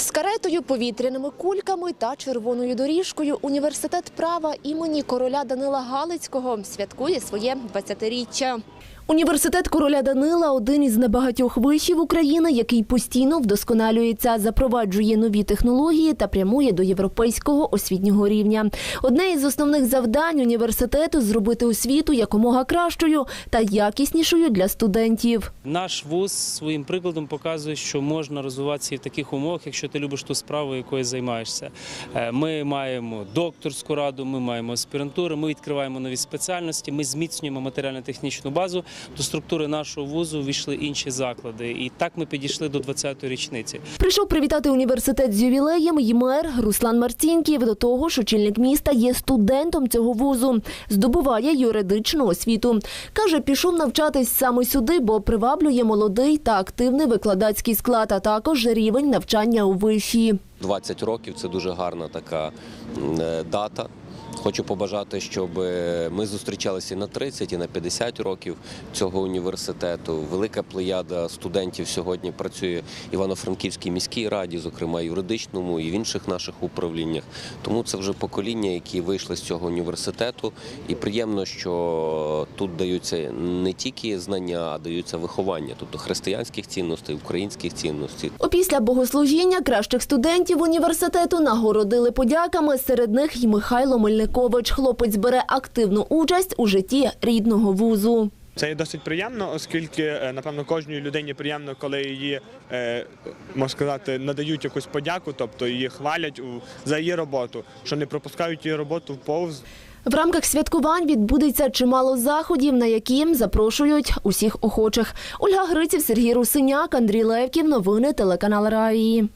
З каретою, повітряними кульками та червоною доріжкою університет права імені короля Данила Галицького святкує своє 20-річчя. Університет короля Данила один із небагатьох вишів України, який постійно вдосконалюється, запроваджує нові технології та прямує до європейського освітнього рівня. Одне із основних завдань університету зробити освіту якомога кращою та якіснішою для студентів. Наш вуз своїм прикладом показує, що можна розвиватися і в таких умовах, якщо ти любиш ту справу, якою займаєшся. Е, Ми маємо докторську раду, ми маємо аспірантуру, ми відкриваємо нові спеціальності, ми зміцнюємо матеріально-технічну базу. До структури нашого вузу війшли інші заклади, і так ми підійшли до 20-ї річниці. Прийшов привітати університет з ювілеєм і мер Руслан Марцінків. До того ж, очільник міста є студентом цього вузу, здобуває юридичну освіту. Каже, пішов навчатись саме сюди, бо приваблює молодий та активний викладацький склад, а також рівень навчання у виші. 20 років це дуже гарна така е, дата. Хочу побажати, щоб е, ми зустрічалися і на 30, і на 50 років цього університету. Велика плеяда студентів сьогодні працює в Івано-Франківській міській раді, зокрема юридичному і в інших наших управліннях. Тому це вже покоління, які вийшли з цього університету. І приємно, що тут даються не тільки знання, а даються виховання, тобто християнських цінностей, українських цінностей. Опісля богослужіння кращих студентів університету нагородили подяками. Серед них й Михайло Мельникович. Хлопець бере активну участь у житті рідного вузу. Це є досить приємно, оскільки, е, напевно, кожній людині приємно, коли її, е, можна сказати, надають якусь подяку, тобто її хвалять за її роботу, що не пропускають її роботу в повз. В рамках святкувань відбудеться чимало заходів, на які запрошують усіх охочих. Ольга Гриців, Сергій Русиняк, Андрій Левків. Новини телеканал Раї.